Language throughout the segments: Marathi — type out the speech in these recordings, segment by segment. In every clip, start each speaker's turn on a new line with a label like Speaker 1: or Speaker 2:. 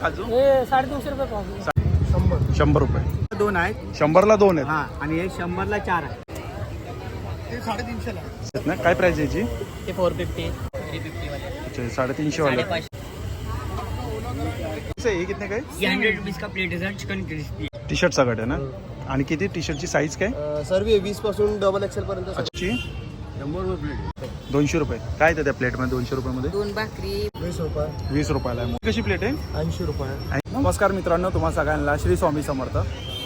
Speaker 1: काजू
Speaker 2: हे साडेतीनशे रुपये पाव
Speaker 1: शंभर. रुपये.
Speaker 3: दोन आहेत.
Speaker 1: शंभरला दोन आहेत.
Speaker 3: हा आणि हे शंभरला चार आहे
Speaker 1: आहेत. ना? काय प्राइस याची?
Speaker 2: ते फोर फिफ्टी थ्री फिफ्टी वाले
Speaker 1: अच्छा, साडेतीनशे वाले. हे कितने काय
Speaker 2: ये हंड्रेड रुपीज का प्लेट है चिकन क्रिस्पी
Speaker 1: टी शर्ट सगळं आहे ना? आणि किती? टी शर्टची साईज काय?
Speaker 3: सर्व वीसपासून डबल एक्सेल पर्यंत
Speaker 1: अच्छी. दोनशे रुपये. काय येतं त्या प्लेटमध्ये दोनशे रुपयामध्ये?
Speaker 2: दोन भाकरी.
Speaker 3: वीस रुपये.
Speaker 1: वीस रुपयाला आहे. कशी प्लेट आहे?
Speaker 3: ऐंशी रुपये.
Speaker 1: नमस्कार मित्रांनो तुम्हा सगळ्यांना श्री स्वामी समर्थ.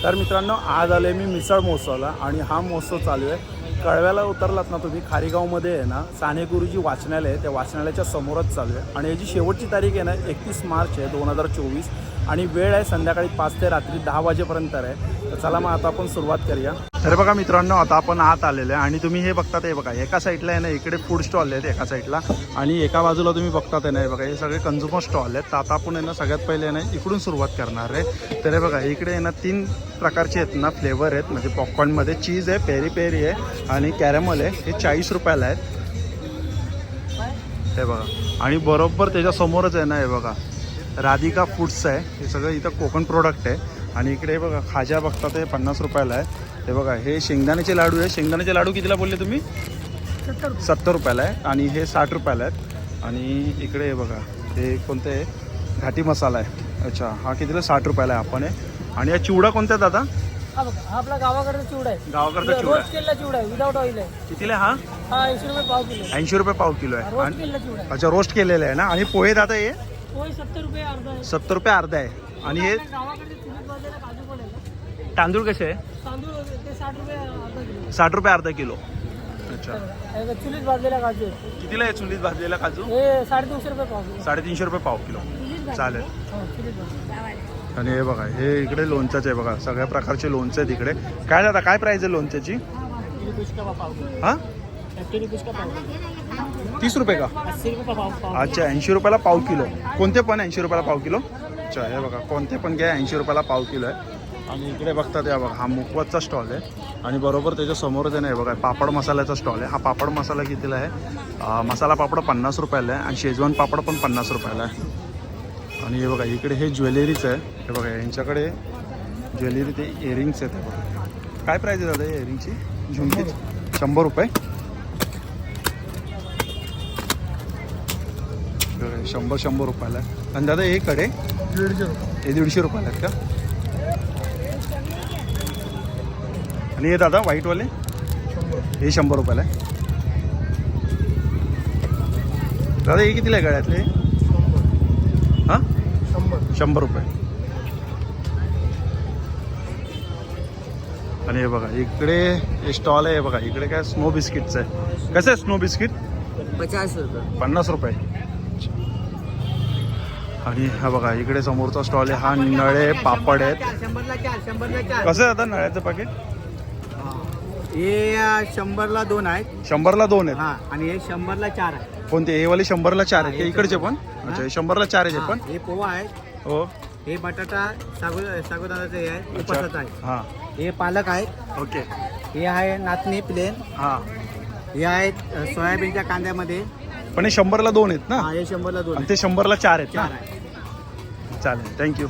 Speaker 1: तर मित्रांनो आज आले मी मिसळ महोत्सवला आणि हा महोत्सव चालू आहे. कळव्याला उतरलात ना तुम्ही खारीगावमध्ये आहे ना साने गुरुजी वाचनालय त्या वाचनालयाच्या समोरच चालू आहे. आणि याची शेवटची तारीख आहे ना एकतीस मार्च आहे दोन हजार चोवीस. आणि वेळ आहे संध्याकाळी पाच ते रात्री दहा वाजेपर्यंत आहे. तर चला मग आता आपण सुरुवात करूया. तर बघा मित्रांनो आता आपण आत आलेलो आहे आणि तुम्ही हे बघतात हे बघा एका साईडला आहे ना इकडे फूड स्टॉल आहेत एका साईडला आणि एका बाजूला तुम्ही बघतात आहे ना हे बघा हे सगळे कन्झ्युमर स्टॉल आहेत. तर आता आपण आहे ना सगळ्यात पहिले आहे ना इकडून सुरुवात करणार आहे. तर हे बघा इकडे आहे ना तीन प्रकारचे आहेत ना फ्लेवर आहेत. म्हणजे पॉपकॉर्नमध्ये चीज आहे पेरी पेरी आहे आणि कॅरेमल आहे. हे चाळीस रुपयाला आहेत. हे बघा. आणि बरोबर त्याच्यासमोरच आहे ना हे बघा. राधिका फूड्स आहे. हे सगळं इथं कोकण प्रोडक्ट आहे. आणि इकडे बघा खाजा बघता ते पन्नास रुपयाला आहे. हे बघा हे शेंगदाण्याचे लाडू आहे. शेंगदाण्याचे लाडू कितीला बोलले तुम्ही? सत्तर रुपयाला आहे. आणि हे साठ रुपयाला आहेत. आणि इकडे हे बघा हे कोणते आहे? घाटी मसाला आहे. अच्छा हा कितीला? साठ रुपयाला आहे. आपण आहे. आणि हा चिवडा कोणता आहे दादा
Speaker 2: आपला गावाकडचा चिवडा आहे.
Speaker 1: गावाकडचा चिवडा
Speaker 2: केलेला चिवडा आहे विदाऊट ऑइल आहे.
Speaker 1: कितीला आहे हा
Speaker 2: ऐंशी रुपये पाव किलो आहे.
Speaker 1: ऐंशी रुपये पाव किलो आहे. आणि
Speaker 2: आहे.
Speaker 1: अच्छा रोस्ट केलेलं आहे ना? आणि पोहे दादा हे?
Speaker 2: सत्तर रुपये अर्धा आहे.
Speaker 1: आणि हे. तांदूळ कसे आहे?
Speaker 2: साठ रुपये अर्धा किलो.
Speaker 1: साठ रुपये अर्धा किलो. अच्छा.
Speaker 2: चुलीत भाजलेला काजू
Speaker 1: कितीला आहे चुलीत भाजलेला काजू?
Speaker 2: साडेतीनशे रुपये पाव किलो.
Speaker 1: साडेतीनशे रुपये पाव किलो. चालेल.
Speaker 2: हो.
Speaker 1: आणि हे बघा हे इकडे लोणच्याचे आहे बघा. सगळ्या प्रकारचे लोणचे आहेत इकडे. काय दादा काय प्राइस आहे लोणच्याची? हां तीस रुपये का? अच्छा ऐंशी रुपयाला पाव किलो. कोणते पण ऐंशी रुपयाला पाव किलो? अच्छा हे बघा कोणते पण घ्या ऐंशी रुपयाला पाव किलो आहे. आणि इकडे बघतात या बघा हा मुकवतचा स्टॉल आहे. आणि बरोबर त्याच्या समोरच आहे नाही बघा पापड मसाल्याचा स्टॉल आहे. हा पापड मसाला कितीला आहे? मसाला पापड पन्नास रुपयाला आहे आणि शेजवान पापड पण पन्नास रुपयाला आहे. आणि हे बघा इकडे हे ज्वेलरीचं आहे. हे बघा यांच्याकडे ज्वेलरी ते इयरिंग्स आहेत. बघा. काय प्राईज आहे दादा इयरिंगची झुमकीची. शंभर रुपये. शंभर शंभर रुपयाला आहे. आणि दादा हे कडे?
Speaker 3: दीडशे रुपये.
Speaker 1: हे दीडशे रुपयाला आहेत का? आणि हे दादा व्हाईटवाले? हे शंभर रुपयाला आहे. दादा हे कितीला आहे गळ्यातले? हां?
Speaker 3: शंभर.
Speaker 1: शंभर रुपये. आणि हे बघा इकडे हे स्टॉल आहे हे बघा इकडे काय स्नो बिस्किटचं आहे. कसं आहे स्नो बिस्किट?
Speaker 2: पचास रुपये.
Speaker 1: पन्नास रुपये. आणि हा बघा इकडे समोरचा स्टॉल आहे. हा नळे पापड आहेत. कसं आता नळ्याचं पाकिट
Speaker 3: हे शंभरला दोन आहेत.
Speaker 1: शंभरला दोन आहेत.
Speaker 3: हा आणि हे शंभरला चार आहे
Speaker 1: कोणते? हे वाले शंभरला चार आहेत. हे इकडचे पण? अच्छा हे शंभरला चार आहेत पण?
Speaker 3: हे पोहा आहे
Speaker 1: हो.
Speaker 3: हे बटाटा सागू सागुदानाचं हे आहे. उपासाचं आहे.
Speaker 1: हां.
Speaker 3: हे पालक आहे
Speaker 1: ओके.
Speaker 3: हे आहे नाचणी प्लेन
Speaker 1: हां.
Speaker 3: हे आहेत सोयाबीनच्या कांद्यामध्ये.
Speaker 1: पण हे शंभरला दोन आहेत ना?
Speaker 3: हा शंभरला दोन.
Speaker 1: ते शंभरला चार आहेत
Speaker 3: चार
Speaker 1: ना चालेल. थँक्यू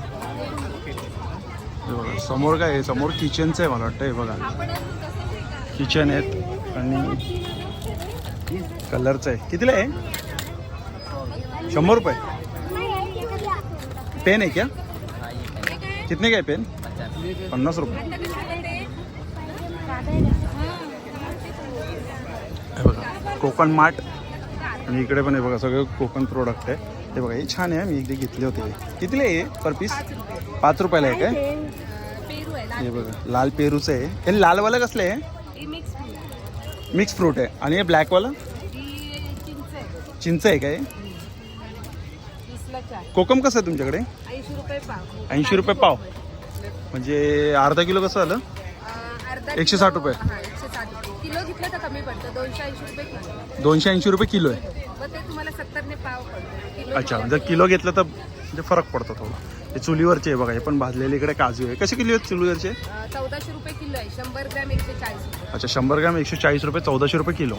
Speaker 1: समोर काय आहे? समोर किचनचं आहे मला वाटतं हे बघा. किचन आहेत आणि कलरचं आहे कितीला आहे? शंभर रुपये. पेन आहे क्या? कितने काय पेन पन्नास रुपये. बघा कोकण मार्ट. आणि इकडे पण आहे बघा सगळं कोकण प्रोडक्ट आहे. हे बघा हे छान आहे मी एकदा घेतले होते. कितीला आहे पर पीस पाच रुपयाला आहे काय? हे बघा लाल पेरूचं आहे. हे लालवालं कसलं आहे?
Speaker 4: ही मिक्स फ्रूट
Speaker 1: आहे. आणि हे ब्लॅकवालं
Speaker 4: चिंच आहे
Speaker 1: काय? कोकम कसं आहे तुमच्याकडे?
Speaker 4: ऐंशी रुपये पाव.
Speaker 1: म्हणजे अर्धा किलो कसं आलं एकशे साठ रुपये.
Speaker 4: दोनशे ऐंशी रुपये किलो.
Speaker 1: आहे. अच्छा जर किलो घेतलं तर म्हणजे फरक पडतो थोडा. हे चुलीवरचे आहे बघा हे पण भाजलेले इकडे काजू आहे. कसे किलो आहेत चुलीवरचे?
Speaker 4: चौदाशे रुपये किलो आहे. शंभर ग्रॅम एकशे चाळीस रुपये.
Speaker 1: अच्छा शंभर ग्रॅम एकशे चाळीस रुपये चौदाशे रुपये किलो.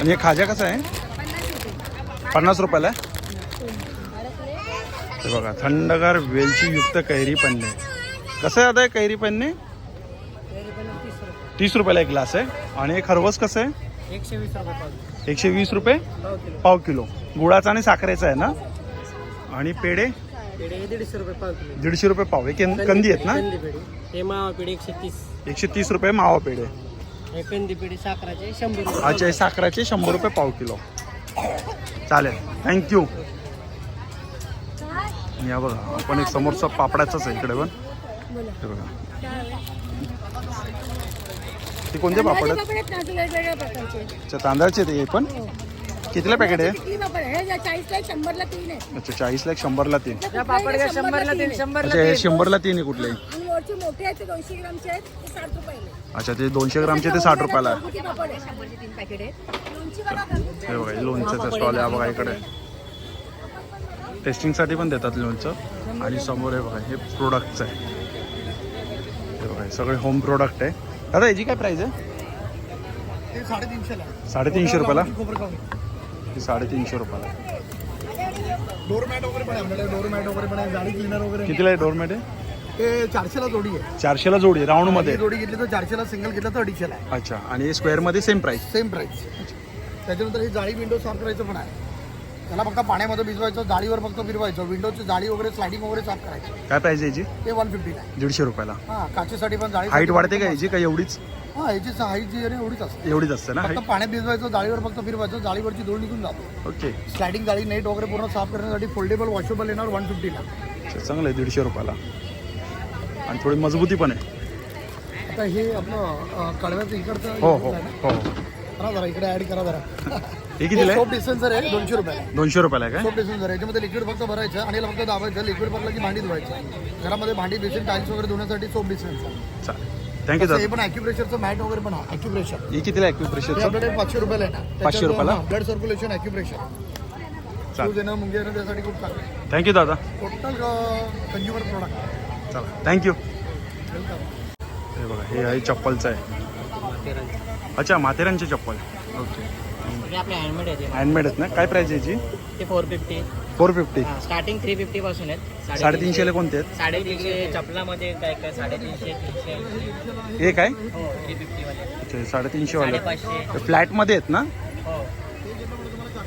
Speaker 1: आणि हे खाजा कसं आहे? पन्नास रुपयाला आहे? हे बघा थंडगार वेलची युक्त कैरी पन्ने. कसं आहे आता कैरी पन्ने? तीस रुपयाला एक ग्लास आहे. आणि हे खरवस कसं आहे?
Speaker 2: एकशे वीस रुपये पाव
Speaker 1: एकशे वीस रुपये
Speaker 2: पाव किलो.
Speaker 1: गुळाचा आणि साखरेचा आहे ना? आणि पेढे?
Speaker 2: दीडशे रुपये पाव किलो.
Speaker 1: दीडशे रुपये पाव. हे कें- कंदी आहेत ना?
Speaker 2: हे मावा पेढे एकशे तीस.
Speaker 1: एकशे तीस रुपये मावा पेढे.
Speaker 2: हे कंदी पेढे साखराचे शंभर रुपये
Speaker 1: अच्छा हे साखराचे शंभर रुपये पाव किलो. चालेल. थँक्यू या बघा आपण एक समोरचा पापडाचाच आहे इकडे पण. बघा. ते कोणते पापड आहेत
Speaker 4: वेगवेगळ्या प्रकारचे.
Speaker 1: अच्छा तांदळाचे ते हे पण? कितीला पॅकेट आहे?
Speaker 4: किती पापड आहे? हे चाळीसला एक, शंभरला तीन आहे.
Speaker 1: अच्छा चाळीसला एक शंभरला तीन.
Speaker 2: या पापड घ्या शंभरला तीन शंभरला
Speaker 1: अच्छा हे शंभरला तीन आहे कुठले?
Speaker 4: आणि वरचे मोठे आहेत ते दोनशे ग्रामचे आहेत ते साठ रुपयाले
Speaker 1: अच्छा ते दोनशे ग्रामचे ते साठ रुपयाला आहे.
Speaker 4: किती पापड आहे? शंभरचे तीन पॅकेट आहेत. लोणची बघा का?
Speaker 1: हे बघा हे लोणच्याचा स्टॉल आहे हा बघा इकडे. टेस्टिंगसाठी पण देतात लोणचं. आणि समोर आहे बघा हे प्रोडक्टचं आहे. हे बघा हे सगळे होम प्रोडक्ट आहे. दादा याची काय प्राईस आहे? साडेतीनशे रुपयाला? ही साडेतीनशे रुपयाला.
Speaker 3: डोरमॅट वगैरे पण आहे डोरमॅट वगैरे पण आहे. गाडी क्लिनर वगैरे
Speaker 1: कितीला आहे डोरमेट आहे?
Speaker 3: ते चारशेला जोडी आहे.
Speaker 1: चारशेला जोडी राऊंडमध्ये
Speaker 3: ही जोडी घेतली तर चारशेला सिंगल घेतलं तर अडीचशेला आहे.
Speaker 1: अच्छा आणि स्क्वेअरमध्ये सेम प्राईस
Speaker 3: सेम प्राइस त्याच्यानंतर ही जाळी विंडो साफ करायचं पण आहे. त्याला फक्त पाण्यामध्ये भिजवायचं जाळीवर फक्त फिरवायचं. विंडोची जाळी वगैरे स्लायडिंग वगैरे साफ करायची.
Speaker 1: काय प्राईस आहे याची?
Speaker 3: ते वन फिफ्टीला आहे.
Speaker 1: दीडशे रुपयाला.
Speaker 3: हां काचेसाठी पण जाळी
Speaker 1: हाईट वाढते का याची? का एवढीच?
Speaker 3: हां याची हाईट जी आहे एवढीच असते.
Speaker 1: एवढीच असते ना
Speaker 3: फक्त पाण्यात भिजवायचं जाळीवर फक्त फिरवायचं जाळीवरची धूळ निघून जातो.
Speaker 1: ओके.
Speaker 3: स्लायडिंग जाळी नेट वगैरे पूर्ण साफ करण्यासाठी फोल्डेबल वॉशेबल येणार वन फिफ्टीला
Speaker 1: चांगलं आहे दीडशे रुपयाला. आणि थोडी मजबूती पण आहे.
Speaker 3: आता हे आपलं कळव्याचं इकडचं
Speaker 1: हो हो? हो हो.
Speaker 3: करा जरा इकडे ऍड करा जरा.
Speaker 1: हे कितीला
Speaker 3: सोप
Speaker 1: आहे
Speaker 3: डिस्पेन्सर आहे दोनशे रुपयाला.
Speaker 1: दोनशे रुपयाला आहे काय?
Speaker 3: सोप डिस्पेन्सर याच्यामध्ये लिक्विड फक्त भरायचं आणि याला फक्त दाबायचं. लिक्विड भरलं की भांडी धुवायचं. घरामध्ये भांडी बेसिन टाईल्स वगैरे धुण्यासाठी सोप डिस्पेन्सर
Speaker 1: चालेल. थँक्यू
Speaker 3: हे पण ॲक्युप्रेशरचं मॅट वगैरे पण आहे. ॲक्युप्रेशर
Speaker 1: हे कितीला आहे
Speaker 3: हे
Speaker 1: प्रेशरचं
Speaker 3: आपल्याकडे पाचशे रुपयाला आहे ना
Speaker 1: पाचशे रुपयाला?
Speaker 3: ब्लड सर्क्युलेशन ॲक्युप्रेशर
Speaker 1: चालेल.
Speaker 3: शूज येणं मुंगे येणं त्यासाठी खूप चांगलं आहे.
Speaker 1: थँक्यू दादा.
Speaker 3: टोटल कन्झ्युमर प्रोडक्ट
Speaker 1: चला थँक्यू हे बघा हे आहे चप्पलचं आहे. अच्छा माथेरानची चप्पल. ओके.
Speaker 2: हे आपले हँडमेड आहे
Speaker 1: हँडमेड आहेत ना? काय प्राईस आहे याची?
Speaker 2: ते four fifty
Speaker 1: four fifty
Speaker 2: starting three fifty पासून आहेत.
Speaker 1: साडेतीनशेला कोणते आहेत?
Speaker 2: साडेतीनशे चपलामध्ये काय काय साडेतीनशे तीनशे.
Speaker 1: हे काय?
Speaker 2: हो थ्री
Speaker 1: अच्छा हे साडेतीनशे वाले.
Speaker 2: साडेपाचशे.
Speaker 1: हे फ्लॅटमध्ये आहेत ना?
Speaker 2: हो.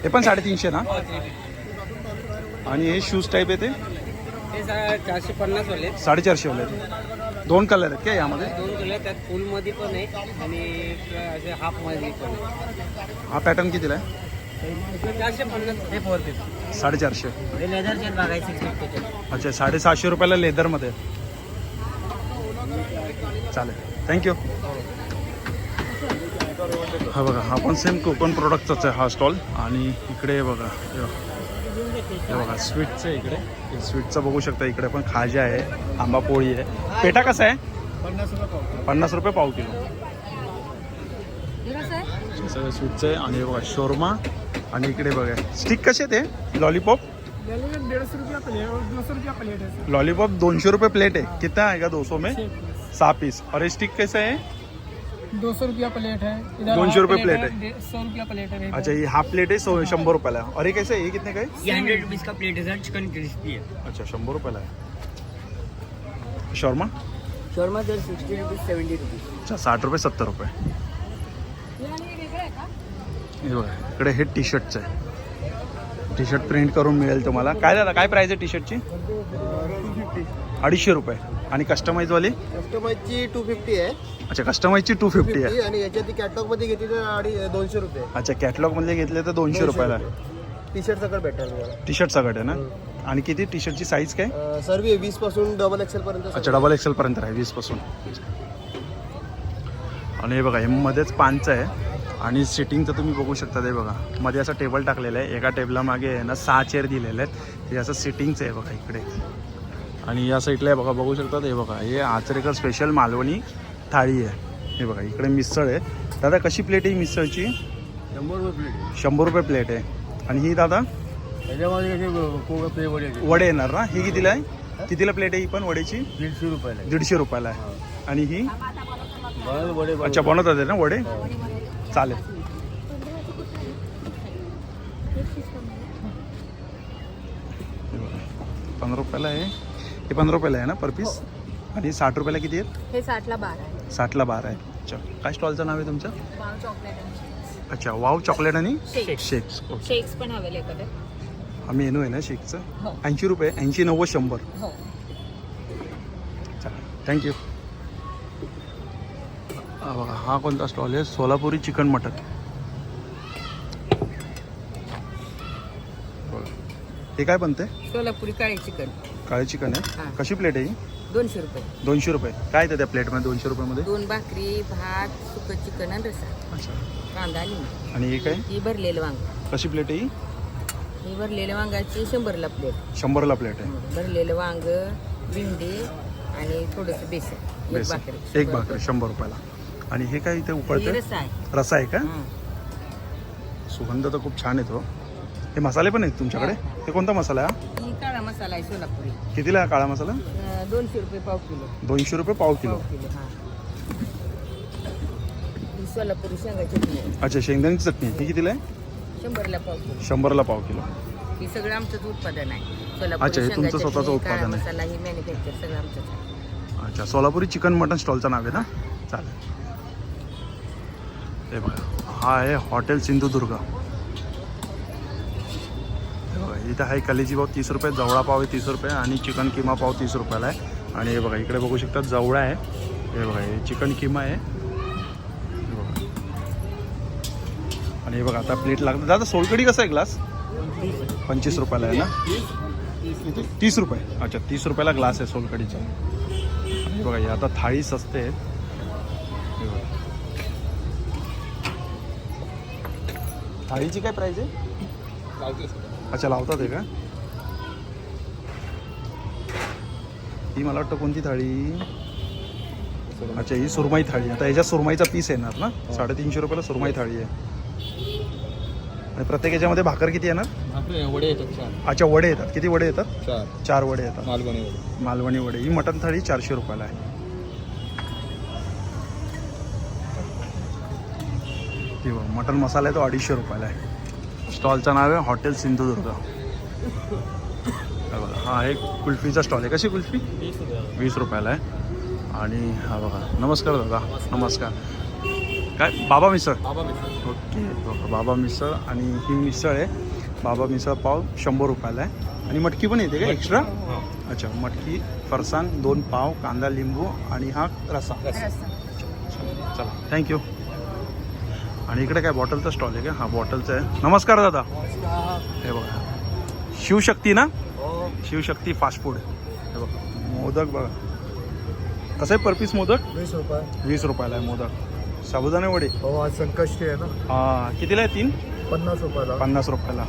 Speaker 1: हे पण साडेतीनशे ना?
Speaker 2: हो थ्री फिफ्टी
Speaker 1: आणि हे शूज टाईप आहे ते?
Speaker 2: ते सा- चारशे पन्नास वाले.
Speaker 1: साडेचारशे वाले आहेत. दोन कलर आहेत का यामध्ये?
Speaker 2: दोन कलर त्यात फुलमध्ये पण आहे आणि एक असे हाफमध्ये पण आहे.
Speaker 1: हा पॅटर्न कितीला आहे?
Speaker 2: चारशे पन्नास ते फोर फिफ्टी.
Speaker 1: साडेचारशे.
Speaker 2: हे लेदरचे बघायचे
Speaker 1: अच्छा साडेसहाशे रुपयाला लेदरमध्ये चालेल. थँक्यू हा बघा हा पण सेम कोकण प्रोडक्टचाच आहे हा स्टॉल आणि इकडे बघा हे बघा. हे बघा स्वीटचं आहे इकडे. स्वीटचं बघू शकता इकडे पण खाजा आहे आंबा पोळी आहे. पेटा कसा आहे?
Speaker 3: पन्नास रुपये पाव
Speaker 1: पन्नास रुपये पाव किलो.
Speaker 4: आहे
Speaker 1: सगळं स्वीटचं आहे. आणि बघा शोरमा. आणि इकडे बघा स्टिक कसे ते लॉलीपॉप
Speaker 2: है
Speaker 1: लॉलीपॉप दोनशे रुपये प्लेट है कितना आएगा दो सौ में? सहा पीस ये स्टिक कैसे है
Speaker 2: दो सौ रुपया प्लेट है।
Speaker 1: दोनशे रुपये प्लेट है
Speaker 2: सौ रुपया प्लेट है
Speaker 1: अच्छा ये हाफ प्लेट है सौ शंभर रुपयाला है। और ये कैसे है? ये कितने का है?
Speaker 2: ये हंड्रेड रुपीज़ का प्लेट है सर चिकन क्रिस्पी है।
Speaker 1: अच्छा शंभर रुपयाला आहे शॉर्मा?
Speaker 2: Sharma sir sixty rupees seventy rupees
Speaker 1: अच्छा साठ रुपये सत्तर रुपये।
Speaker 4: हे आहे
Speaker 1: बघा इकडे हे टी शर्टचं आहे. टी शर्ट प्रिंट करून मिळेल तुम्हाला. काय दादा काय प्राईस आहे टी शर्टची अडीचशे रुपये. आणि कस्टमाइजवाली
Speaker 3: कस्टमाइजची टू फिफ्टी आहे.
Speaker 1: अच्छा कस्टमाइजची टू फिफ्टी आहे.
Speaker 3: आणि याच्यात कॅटलॉगमध्ये घेतली तर अडी दोनशे रुपये.
Speaker 1: अच्छा कॅटलॉगमधले घेतले तर दोनशे रुपयाला.
Speaker 3: टी शर्ट सगळं भेटेल
Speaker 1: टी शर्ट सगळं आहे ना? आणि किती? टी शर्टची साईज काय?
Speaker 3: सर्व वीसपासून डबल एक्सेल पर्यंत
Speaker 1: अच्छा डबल एक्सेल पर्यंत आहे वीसपासून. आणि हे बघा हे मध्येच पानचं आहे. आणि सिटिंगचं तुम्ही बघू शकता ते बघा. मध्ये असं टेबल टाकलेलं आहे. एका टेबलामागे आहे ना सहा चेअर दिलेले आहेत. हे असं सिटिंगचं आहे बघा इकडे. आणि या साईडला आहे बघा बघू शकता हे बघा हे आचरेकर स्पेशल मालवणी थाळी आहे. हे बघा इकडे मिसळ आहे. दादा कशी प्लेट आहे ही मिसळची?
Speaker 3: शंभर रुपये प्लेट
Speaker 1: शंभर रुपये प्लेट आहे. आणि ही दादा?
Speaker 3: त्याच्यामध्ये वडे
Speaker 1: येणार ना? ही कितीला आहे? कितीला प्लेट आहे ही पण वडेची?
Speaker 3: दीडशे रुपयाला
Speaker 1: दीडशे रुपयाला आहे. आणि ही?
Speaker 3: वडे
Speaker 1: अच्छा बनवतात आहे ना वडे? चालेल. पंधरा रुपयाला आहे. हे पंधरा रुपयाला आहे ना पर पीस आणि साठ रुपयाला किती आहेत?
Speaker 4: हे साठला बारा आहे.
Speaker 1: साठला बारा आहे. अच्छा. काय स्टॉलचं नाव आहे तुमचं?
Speaker 4: वाव चॉकलेट
Speaker 1: अच्छा वाव चॉकलेट आणि
Speaker 4: शेक
Speaker 1: शेक्स ओके
Speaker 4: शेक्स पण अवेलेबल आहे
Speaker 1: हा मेनू आहे ना शेकचं
Speaker 4: हो.
Speaker 1: ऐंशी रुपये ऐंशी नव्वद शंभर.
Speaker 4: हो.
Speaker 1: थँक्यू हा बघा हा कोणता स्टॉल आहे? Solapuri chicken mutton. बघा. हे काय बनते
Speaker 2: सोलापुरी काळे चिकन.
Speaker 1: काळे चिकन आहे.
Speaker 2: हां.
Speaker 1: कशी प्लेट आहे ही?
Speaker 2: दोनशे रुपये.
Speaker 1: दोनशे रुपये. काय येतं त्या प्लेटमध्ये दोनशे रुपयामध्ये?
Speaker 2: दोन भाकरी भात सुकं चिकन आणि रसा.
Speaker 1: अच्छा.
Speaker 2: कांदा लिंबू
Speaker 1: आणि हे काय?
Speaker 2: ही भरलेलं वांग.
Speaker 1: कशी प्लेट आहे ही?
Speaker 2: ही भरलेल्या वांगाची शंभरला प्लेट
Speaker 1: शंभरला प्लेट आहे.
Speaker 2: भरलेलं वांग भेंडी आणि थोडंसं बेसन. एक भाकरी.
Speaker 1: एक भाकरी शंभर रुपयाला. आणि हे काय इथे
Speaker 2: ही
Speaker 1: उकळते
Speaker 2: रसा आहे.
Speaker 1: रसा आहे का?
Speaker 2: हां.
Speaker 1: सुगंध तर खूप छान येतो. हे मसाले पण आहेत तुमच्याकडे? हे कोणता मसाला आहे हा?
Speaker 2: मसाला आहे सोलापुरी.
Speaker 1: कितीला काळा मसाला?
Speaker 2: अं, दोनशे रुपये पाव किलो.
Speaker 1: दोनशे रुपये पाव किलो.
Speaker 2: पाव किलो हां. ही सोलापुरी शेंगाची चटणी आहे.
Speaker 1: अच्छा शेंगदाण्याची चटणी. ही कितीला आहे?
Speaker 2: शंभरला पाव किलो.
Speaker 1: शंभरला पाव किलो.
Speaker 2: हे सगळं आमचंच उत्पादन आहे.
Speaker 1: अच्छा,
Speaker 2: सोलापुरी
Speaker 1: हे तुमचं स्वतःचं
Speaker 2: चटणी,
Speaker 1: उत्पादन
Speaker 2: काळा
Speaker 1: आहे.
Speaker 2: मसाला ही मॅन्युफॅक्चर सगळं आमचंच आहे.
Speaker 1: अच्छा सोलापुरी चिकन मटन स्टॉलचं नाव आहे ना? चालेल. हे बघा हा आहे हॉटेल सिंधुदुर्ग. इथं आहे कलेजी पाव तीस रुपये जवळा पाव आहे तीस रुपये आणि चिकन किमा पाव तीस रुपयाला आहे. आणि हे बघा इकडे बघू शकता जवळा आहे. हे बघा हे चिकन किमा आहे. बघा. आणि हे बघा आता प्लेट लागतं. दादा सोलकडी कसं आहे ग्लास पंचवीस रुपयाला आहे ना? तीस रुपये. अच्छा तीस रुपयाला ग्लास आहे सोलकडीचा. हे बघा हे आता थाळी सस्ते आहेत. हे बघा. थाळीची काय प्राईस आहे? अच्छा लावतात आहे का? ही मला वाटतं कोणती थाळी? अच्छा ही सुरमई थाळी. आता ह्याच्यात सुरमईचा पीस येणार ना? साडेतीनशे रुपयाला सुरमई थाळी आहे. आणि प्रत्येक याच्यामध्ये भाकर किती येणार?
Speaker 5: वडे येतात
Speaker 1: अच्छा वडे येतात. किती वडे येतात?
Speaker 5: चार.
Speaker 1: चार वडे येतात.
Speaker 5: मालवणी वडे.
Speaker 1: मालवणी वडे. ही मटन थाळी चारशे रुपयाला आहे. मटन मसाला आहे तो अडीचशे रुपयाला आहे. स्टॉलचं नाव आहे हॉटेल सिंधुदुर्ग. हा बघा हा एक कुल्फीचा स्टॉल आहे. कशी कुल्फी? वीस रुपयाला आहे. आणि हा बघा नमस्कार दादा नमस्कार. काय बाबा मिसळ?
Speaker 5: बाबा मिसळ.
Speaker 1: ओके बाबा मिसळ आणि ही मिसळ आहे. बाबा मिसळ पाव शंभर रुपयाला आहे. आणि मटकी पण येते का एक्स्ट्रा? अच्छा मटकी फरसाण दोन पाव कांदा लिंबू आणि हा रसा चला थँक्यू आणि इकडे काय बॉटलचा स्टॉल आहे का? हा बॉटलचा आहे. नमस्कार दादा. हे बघा. शिवशक्ती ना? Shivshakti fast food. हे बघा. मोदक बघा. कसं आहे पर पीस मोदक?
Speaker 3: वीस रुपये.
Speaker 1: वीस रुपयाला आहे मोदक. साबुदाणे वडे.
Speaker 3: हो आज संकष्टी आहे ना?
Speaker 1: हा कितीला आहे तीन?
Speaker 3: पन्नास रुपयाला.
Speaker 1: पन्नास रुपयाला.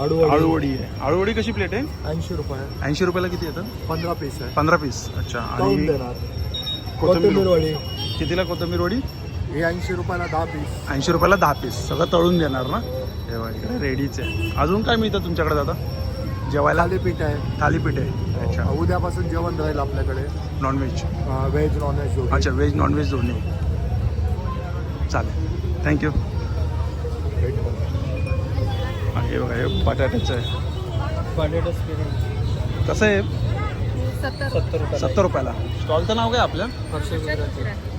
Speaker 3: आडू
Speaker 1: आळूवडी आहे. आळूवडी कशी प्लेट आहे?
Speaker 3: ऐंशी रुपये.
Speaker 1: ऐंशी रुपयाला किती येतं?
Speaker 3: पंधरा पीस आहे.
Speaker 1: पंधरा पीस. अच्छा. आणि
Speaker 3: कोथिंबीर वडी.
Speaker 1: कितीला कोथिंबीर वडी?
Speaker 3: ही ऐंशी रुपयाला दहा पीस
Speaker 1: ऐंशी रुपयाला दहा पीस सगळं तळून देणार ना? हे बघा इकडे रेडीच आहे. अजून काय मिळतं तुमच्याकडे दादा? जेवायला?
Speaker 3: थालीपीठ आहे.
Speaker 1: थालीपीठ आहे. अच्छा.
Speaker 3: उद्यापासून जेवण राहील आपल्याकडे.
Speaker 1: नॉनव्हेज
Speaker 3: व्हेज नॉनव्हेज दोन्ही.
Speaker 1: अच्छा व्हेज नॉनव्हेज दोन्ही. चालेल. थँक्यू हे बघा हे बटाट्याचं आहे. कसं आहे?
Speaker 4: सत्तर
Speaker 1: सत्तर रुपयाला. स्टॉलचं नाव काय आपलं?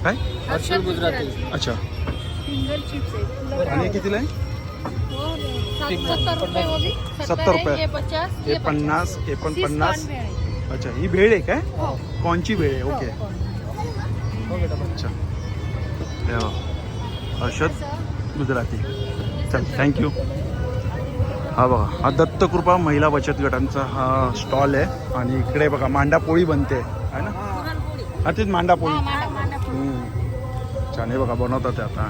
Speaker 1: काय?
Speaker 4: हर्षल गुजराती.
Speaker 1: अच्छा.
Speaker 4: सिंगल चिप्स
Speaker 1: आणि कितीला आहे?
Speaker 4: सत्तर रुपये वो भी
Speaker 1: सत्तर रुपये.
Speaker 4: ये पचास
Speaker 1: हे
Speaker 4: ये
Speaker 1: पन्नास हे पण पन्नास. अच्छा ही भेळ आहे काय?
Speaker 4: हो.
Speaker 1: कोणची भेळ आहे ओके. अच्छा. हे हर्षद गुजराती. चल थँक्यू हा बघा हा दत्तकृपा महिला बचत गटांचा हा स्टॉल आहे आणि इकडे बघा मांडा पोळी बनते आहे ना. हा तेच मांडा पोळी
Speaker 4: हा, मांडा- मांडा पोळी.
Speaker 1: हम्म. छान आहे बघा बनवतात ते आता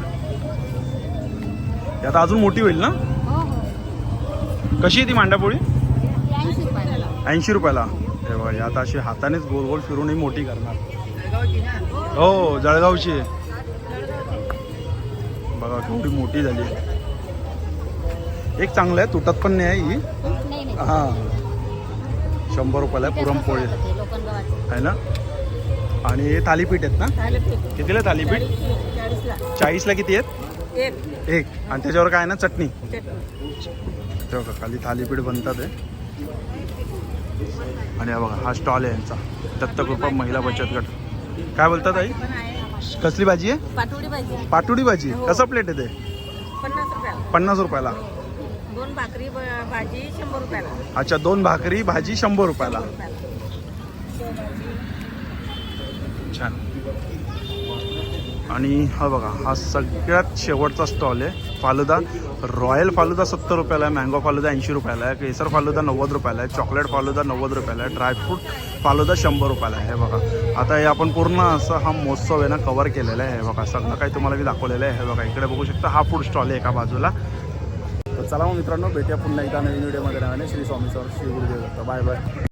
Speaker 1: हे आता अजून मोठी होईल ना
Speaker 4: हो, हो.
Speaker 1: कशी आहे ती मांडा पोळी
Speaker 4: हे ऐंशी रुपयाला.
Speaker 1: हे बघा हे आता अशी हातानेच गोल गोल फिरून ही मोठी करणार हो जळगावची आहे बघा केवढी मोठी झाली आहे. एक चांगलं आहे तुटत पण नाही आहे ही. हां. शंभर रुपयाला आहे पुरणपोळी. आहे ना? आणि हे थालीपीठ आहेत ना. कितीला थालीपीठ?
Speaker 4: चाळीसला.
Speaker 1: किती आहेत?
Speaker 6: एक.
Speaker 1: आणि त्याच्यावर काय ना? चटणी. तेव्हा खाली थालीपीठ बनतात आहे आणि हा बघा हा स्टॉल आहे यांचा. दत्तकृपा महिला बचत गट. काय बोलतात आई? कसली भाजी आहे?
Speaker 6: पाटोडी भाजी.
Speaker 1: भाजी. कसं प्लेट आहे ते?
Speaker 6: पन्नास रुपयाला.
Speaker 1: पन्नास रुपयाला.
Speaker 6: दोन भाकरी भाजी शंभर रुपयाला.
Speaker 1: अच्छा दोन भाकरी भाजी शंभर रुपयाला. छान. आणि हा बघा हा सगळ्यात शेवटचा स्टॉल आहे. फालुदा रॉयल फालुदा सत्तर रुपयाला आहे मँगो फालुदा ऐंशी रुपयाला आहे केसर फालुदा नव्वद रुपयाला आहे चॉकलेट फालुदा नव्वद रुपयाला आहे ड्रायफ्रूट फालुदा शंभर रुपयाला आहे. हे बघा आता हे आपण पूर्ण असं हा महोत्सव आहे ना कवर केलेला आहे. हे बघा सगळं काही तुम्हाला मी दाखवलेलं आहे. हे बघा इकडे बघू शकता हा फूड स्टॉल आहे एका बाजूला. चला मग मित्रांनो भेटूया पुन्हा एकदा नवीन व्हिडिओमध्ये नव्याने Shri Swami sir Shri Gurudev Datta. Bye bye